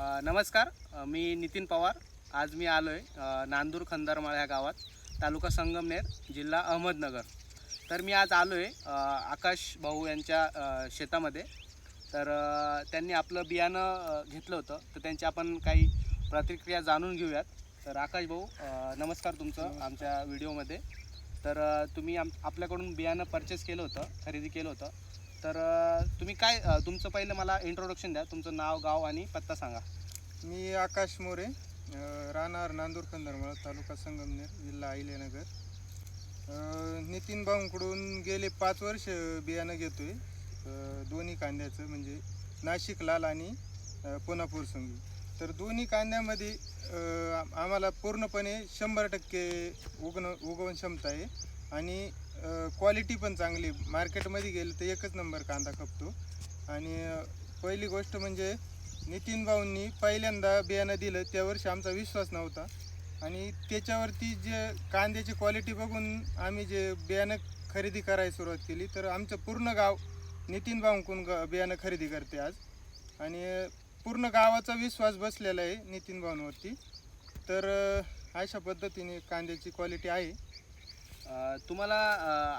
नमस्कार. मी नितीन पवार. आज मी आलो आहे नांदूर खंदारमाळ ह्या गावात तालुका संगमनेर जिल्हा अहमदनगर. तर मी आज आलो आहे आकाश भाऊ यांच्या शेतामध्ये. तर त्यांनी आपलं बियाणं घेतलं होतं. तर त्यांची आपण काही प्रतिक्रिया जाणून घेऊयात. तर आकाश भाऊ नमस्कार तुमचं आमच्या व्हिडिओमध्ये. तर तुम्ही आम आपल्याकडून बियाणं परचेस केलं होतं खरेदी केलं होतं. तर तुम्ही काय तुमचं पहिलं मला इंट्रोडक्शन द्या. तुमचं नाव गाव आणि पत्ता सांगा. मी आकाश मोरे राहणार नांदूर कंदरमळ तालुका संगमनेर जिल्हा अहिल्यानगर नितीन भाऊंकडून गेले पाच वर्ष बियाणं घेतो आहे दोन्ही कांद्याचं म्हणजे नाशिक लाल आणि पुनापूर संगी. तर दोन्ही कांद्यामध्ये आम्हाला पूर्णपणे शंभर टक्के उगण उगवण क्षमता आहे. आणि क्वालिटी पण चांगली. मार्केटमध्ये गेलं तर एकच नंबर कांदा खपतो. आणि पहिली गोष्ट म्हणजे नितीन भाऊंनी पहिल्यांदा बियाणं दिलं त्या वर्षी आमचा विश्वास नव्हता. आणि त्याच्यावरती जे कांद्याची क्वालिटी बघून आम्ही जे बियाणं खरेदी करायला सुरुवात केली तर आमचं पूर्ण गाव नितीन भाऊंकडून ग बियाणं खरेदी करते आज. आणि पूर्ण गावाचा विश्वास बसलेला आहे नितीन भाऊंवरती. तर अशा पद्धतीने कांद्याची क्वालिटी आहे. तुम्हाला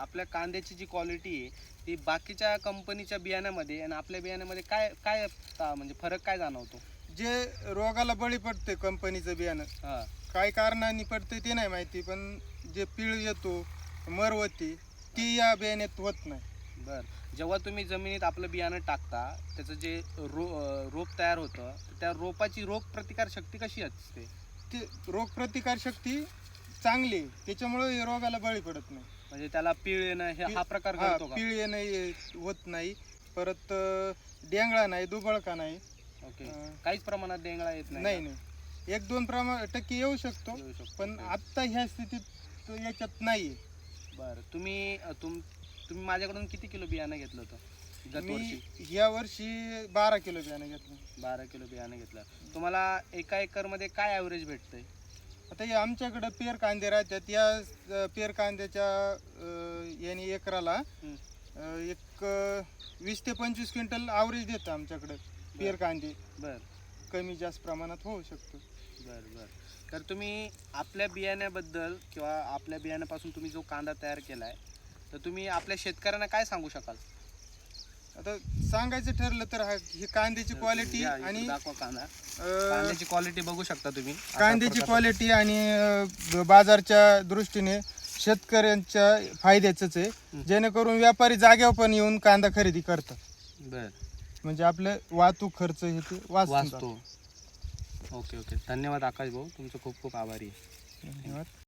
आपल्या कांद्याची जी क्वालिटी आहे ती बाकीच्या कंपनीच्या बियाण्यामध्ये आणि आपल्या बियाण्यामध्ये काय काय म्हणजे फरक काय जाणवतो? जे रोगाला बळी पडते कंपनीचं बियाणं हां. काय कारणाने पडते ते नाही माहिती पण जे पीळ येतो मर होते ती या बियाण्यात होत नाही. बर. जेव्हा तुम्ही जमिनीत आपलं बियाणं टाकता त्याचं जे रो रोप तयार होतं त्या रोपाची रोग प्रतिकार शक्ती कशी असते? ते रोगप्रतिकार शक्ती चांगली. त्याच्यामुळे रोगाला बळी पडत नाही. म्हणजे त्याला पीळ येणं हे हा प्रकार हा घडतो का? पीळ येणं हे होत नाही. परत अं, डेंगळा नाही दुबळका नाही. ओके. अं, काहीच प्रमाणात डेंगळा येत नाही नाही का? नाही. एक दोन प्रमाण टक्के येऊ शकतो येऊ शकतो. पण ओके. आत्ता ह्या स्थितीत तो याच्यात नाही बरं. तुम्ही अ, तुम तुम्ही माझ्याकडून किती किलो बियाणं घेतलं होतं? गत वर्षी? मी या वर्षी बारा किलो बियाणं घेतलं. बारा किलो बियाणं घेतलं. तुम्हाला एका एकरमध्ये काय ॲव्हरेज भेटतंय? आता हे आमच्याकडं पेर कांदे राहतात. या अं, पेर कांद्याच्या अं, याने एकराला. अं, एक अं, वीस ते पंचवीस क्विंटल आवरेज देतं आमच्याकडं पेर कांदे. बर. कमी जास्त प्रमाणात होऊ शकतो. बर बर. तर तुम्ही आपल्या बियाण्याबद्दल किंवा आपल्या बियाण्यापासून तुम्ही जो कांदा तयार केला आहे तर तुम्ही आपल्या शेतकऱ्यांना काय सांगू शकाल? आता सांगायचं ठरलं तर हा ही कांद्याची क्वालिटी या, इकडे आणि दाखवा कांदा. अं, कांद्याची क्वालिटी बघू शकता तुम्ही. अशा कांद्याची. क्वालिटी आणि अं, बाजारच्या दृष्टीने शेतकऱ्यांच्या फायद्याचंच आहे. जेणेकरून व्यापारी जाग्यावर पण येऊन कांदा खरेदी करतात. बर. म्हणजे आपलं वाहतूक खर्च हे ते वाचतो. वाचतो ओके ओके. धन्यवाद आकाश भाऊ तुमचं खूप खूप आभारी आहे. धन्यवाद.